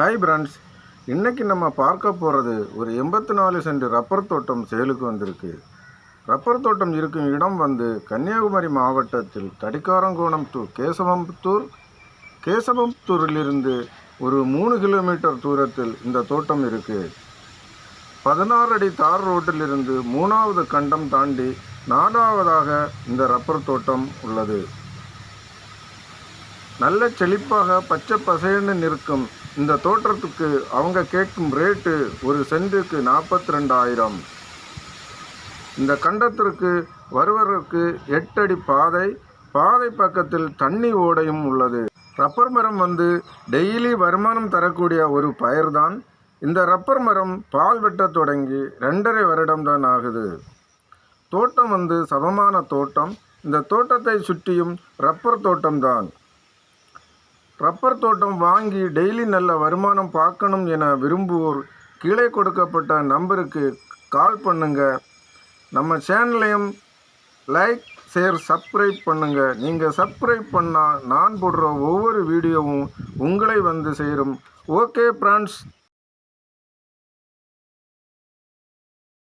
Hi France இன்றைக்கி நம்ம பார்க்க போகிறது ஒரு எண்பத்தி நாலு சென்ட் ரப்பர் தோட்டம் செயலுக்கு வந்திருக்கு. ரப்பர் தோட்டம் இருக்கும் இடம் வந்து கன்னியாகுமரி மாவட்டத்தில் தடிக்காரங்கோணம் டு கேசவம்புத்தூர். கேசவம்புத்தூரிலிருந்து ஒரு மூணு கிலோமீட்டர் தூரத்தில் இந்த தோட்டம் இருக்குது பதினாறு அடி தார் ரோட்டிலிருந்து மூணாவது கண்டம் தாண்டி நாலாவதாக இந்த ரப்பர் தோட்டம் உள்ளது. நல்ல செழிப்பாக பச்சை பசைன்னு நிற்கும் இந்த தோற்றத்துக்கு அவங்க கேட்கும் ரேட்டு ஒரு சென்ட்டுக்கு நாற்பத்தி ரெண்டாயிரம் இந்த கண்டத்திற்கு வருவதற்கு எட்டடி பாதை பாதை பக்கத்தில் தண்ணி ஓடையும் உள்ளது. ரப்பர் மரம் வந்து டெய்லி வருமானம் தரக்கூடிய ஒரு பயிர்தான். இந்த ரப்பர் மரம் பால் வெட்டத் தொடங்கி ரெண்டரை வருடம்தான் ஆகுது. தோட்டம் வந்து சமமான தோட்டம். இந்த தோட்டத்தை சுற்றியும் ரப்பர் தோட்டம்தான். ரப்பர் தோட்டம் வாங்கி டெய்லி நல்ல வருமானம் பார்க்கணும் என விரும்புவோர் கீழே கொடுக்கப்பட்ட நம்பருக்கு கால் பண்ணுங்க. நம்ம சேனலையும் லைக் ஷேர் சப்ஸ்கிரைப் பண்ணுங்க. நீங்கள் சப்ஸ்கிரைப் பண்ணால் நான் போடுற ஒவ்வொரு வீடியோவும் உங்களை வந்து சேரும். Okay friends